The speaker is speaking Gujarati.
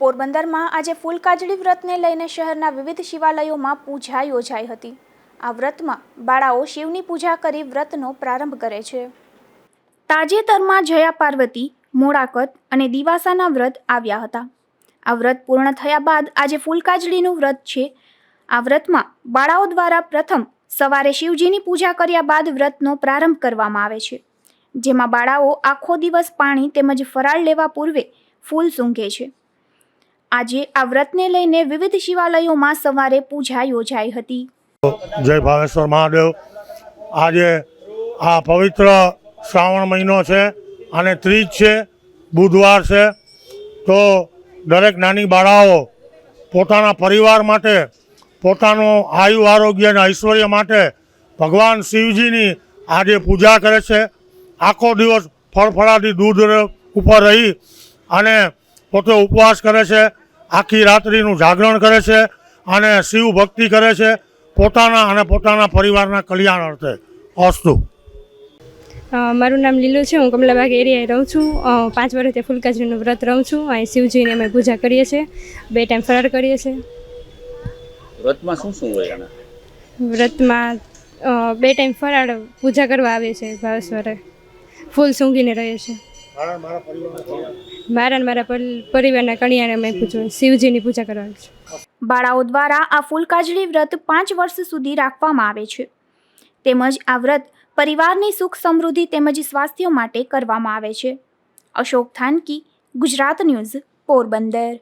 પોરબંદરમાં આજે ફૂલકાજળી વ્રતને લઈને શહેરના વિવિધ શિવાલયોમાં પૂજા યોજાઈ હતી. આ વ્રતમાં બાળાઓ શિવની પૂજા કરી વ્રતનો પ્રારંભ કરે છે. તાજેતરમાં જયા પાર્વતી, મોડાકત અને દિવાસાના વ્રત આવ્યા હતા. આ વ્રત પૂર્ણ થયા બાદ આજે ફૂલકાજળીનું વ્રત છે. આ વ્રતમાં બાળાઓ દ્વારા પ્રથમ સવારે શિવજીની પૂજા કર્યા બાદ વ્રતનો પ્રારંભ કરવામાં આવે છે, જેમાં બાળાઓ આખો દિવસ પાણી તેમજ ફરાળ લેવા પૂર્વે ફૂલ સૂંઘે છે. આજે આ વ્રતને લઈને વિવિધ શિવાલયોમાં સવારે પૂજા યોજાઈ હતી. જય ભાવેશ્વર મહાદેવ. આજે આ પવિત્ર શ્રાવણ મહિનો છે અને ત્રીજ છે બુધવાર છે. તો દરેક નાની બાળાઓ પોતાના પરિવાર માટે, પોતાનું આયુ આરોગ્ય અને ઐશ્વર્ય માટે ભગવાન શિવજીની આજે પૂજા કરે છે. આખો દિવસ ફળફળાથી દૂધ ઉપર રહી અને પોતે ઉપવાસ કરે છે આખી રાત્રિનું જાગરણ કરે છે અને શિવ ભક્તિ કરે છે પોતાના અને પોતાના પરિવારના કલ્યાણ અર્થે. અસ્તુ. મારું નામ લીલું છે હું કમલાબાગ એરિયાએ રહું છું. પાંચ વર્ષથી ફૂલકાજરીનું વ્રત રહું છું. અહીં શિવજીની અમે પૂજા કરીએ છીએ. બે ટાઈમ ફરાર કરીએ છીએ. વ્રતમાં શું શું હોય વ્રતમાં બે ટાઈમ ફરાળ પૂજા કરવા આવે છે ભાવેશ્વરે ફૂલ સૂંઘીને રહે છે મારા મારા પરિવારના કણિયાને અમે પૂછું શિવજીની પૂજા કરવાની છે. બાળાઓ દ્વારા આ ફૂલકાજળી વ્રત પાંચ વર્ષ સુધી રાખવામાં આવે છે. તેમજ આ વ્રત પરિવારની સુખ સમૃદ્ધિ તેમજ સ્વાસ્થ્ય માટે કરવામાં આવે છે. અશોક થાનકી ગુજરાત ન્યૂઝ પોરબંદર.